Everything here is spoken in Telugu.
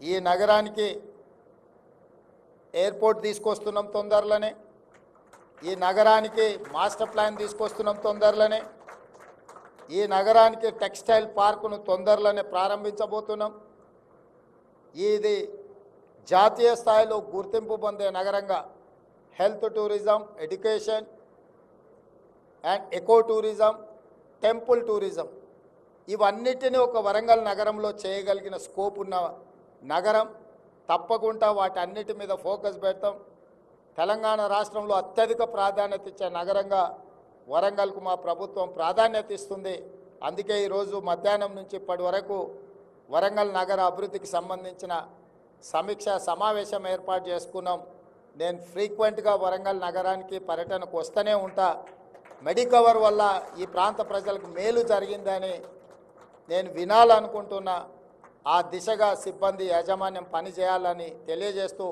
ఈ నగరానికి ఎయిర్పోర్ట్ తీసుకొస్తున్నాం తొందరలోనే. ఈ నగరానికి మాస్టర్ ప్లాన్ తీసుకొస్తున్నాం తొందరలోనే. ఈ నగరానికి టెక్స్టైల్ పార్కును తొందరలోనే ప్రారంభించబోతున్నాం. ఇది జాతీయ స్థాయిలో గుర్తింపు పొందే నగరంగా health tourism education and eco tourism temple tourism ఇవన్నిటిని ఒక వరంగల్ నగరంలో చేయగలిగిన స్కోప్ ఉన్న నగరం తప్పకుండా వాటన్నిటి మీద ఫోకస్ పెడతాం. తెలంగాణ రాష్ట్రంలో అత్యధిక ప్రాధాన్యత ఇచ్చే నగరంగా వరంగల్కు మా ప్రభుత్వం ప్రాధాన్యత ఇస్తుంది. అందుకే ఈరోజు మధ్యాహ్నం నుంచి ఇప్పటి వరకు వరంగల్ నగర అభివృద్ధికి సంబంధించిన సమీక్ష సమావేశం ఏర్పాటు చేసుకున్నాం. నేను ఫ్రీక్వెంట్గా వరంగల్ నగరానికి పర్యటనకు వస్తూనే ఉంటా. మెడికవర్ వల్ల ఈ ప్రాంత ప్రజలకు మేలు జరిగిందని నేను వినాలనుకుంటున్నా. ఆ దిశగా సిబ్బంది యాజమాన్యం పనిచేయాలని తెలియజేస్తూ